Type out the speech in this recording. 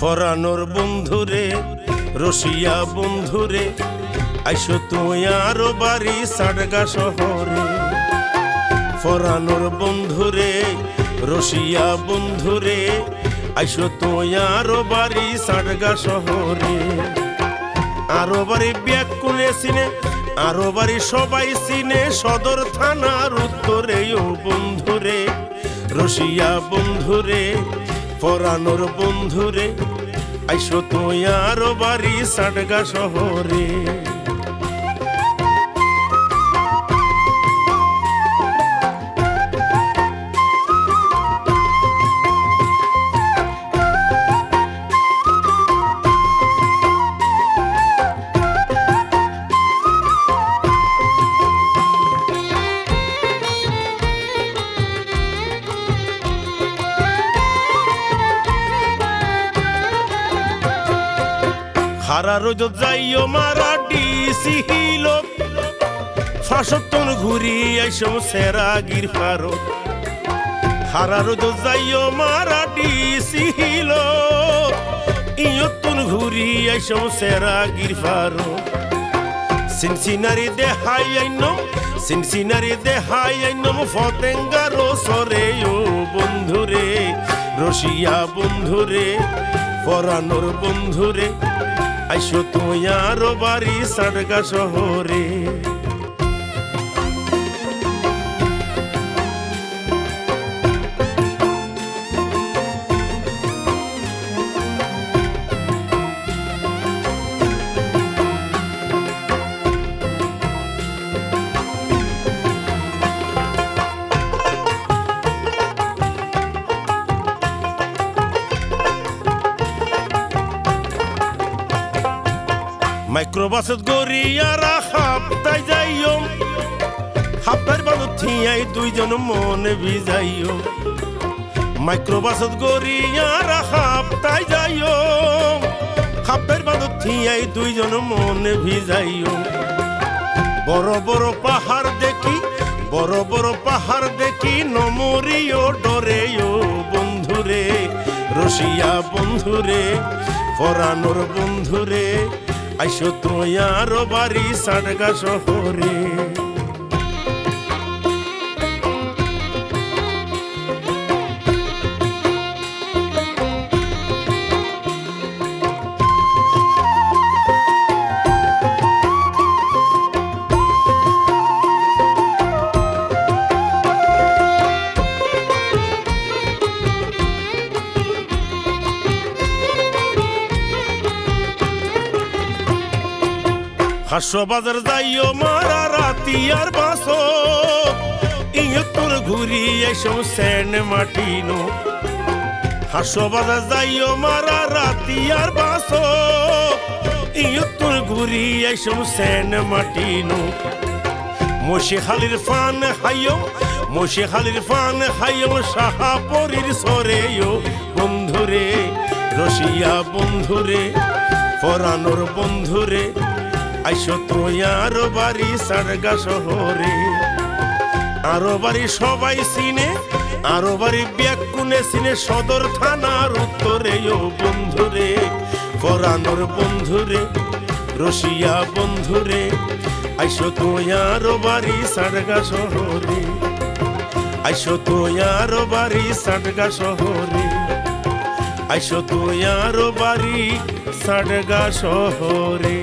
ফরানোর বন্ধুরে রসিয়া বন্ধুরে, আইসো তুই আরও বাড়ি সাডগা শহরে। ফরানোর বন্ধুরে রসিয়া বন্ধুরে, আইসো তুই আরও বাড়ি সাডগা শহরে। আরও বাড়ি ব্যাগ কোনে সিনে, আরও বাড়ি সবাই সিনে, সদর থানার উত্তরে ও বন্ধুরে রসিয়া বন্ধুরে পরানোর বন্ধুরে আইসো তুই আরও বাড়ি সাডগা শহরে। হারা রোজ যাইও মারা ডিসি হিল ফাঁসতন ঘুরি আইসম সেরা গির ফারো। হারা রোজ যাইও মারা ডিসি হিল ইয়তন ঘুরি আইসম সেরা গির ফারো। সিনসিনারি দেহাই আইনম, সিনসিনারি দেহাই আইনম, ফতেঙ্গারো সরে ও বন্ধুরে রসিয়া বন্ধুরে, পরানোর বন্ধুরে। আইসো তুই আরও বাড়ি সাডগা শহরে। মাইক্রোবাসত গড়িয়ারা হাপ্তায় যাইও। হাপ্তার বালু থিয়াই দুইজন মন ভিজাইও। মাইক্রোবাসত গড়িয়ারা হাপ্তায় যাইও। হাপ্তার বালু থিয়াই দুইজন মন ভিজাইও। বড় বড় পাহাড় দেখি, বড় বড় পাহাড় দেখি, নমরিও ডরেও বন্ধুরে, রসিয়া বন্ধুরে, ফরানোর বন্ধুরে। আইসো তুই আরও বাড়ি সাডগা শহরে। হাসবাজার যাইও মারা রাতি আর বাসো। ইয়ে তোর ঘুরি এসো সেন মাটিনো। হাসবাজার যাইও মারা রাতি আর বাসো। ইয়ে তোর ঘুরি এসো সেন মাটিনো। মোশে খালির ফান হাইও মোশে খালির ফান হাইও সাহাপরির সরেও। বন্ধুরে রসিয়া বন্ধুরে, ফরানোর বন্ধুরে আইসো তুই আরও বাড়ি সারগা শহরে। আরও বাড়ি সবাই সিনে আরও বাড়ি ব্যাকুনে সিনে সদর থানার উত্তরে, ও বন্ধুরে ফরানোর বন্ধুরে রসিয়া বন্ধুরে, আইসো তুই আরও বাড়ি সারগা শহরে। আইসো তুই আরও বাড়ি সারগা শহরে। আইসো তুই আরও বাড়ি সাডগা শহরে।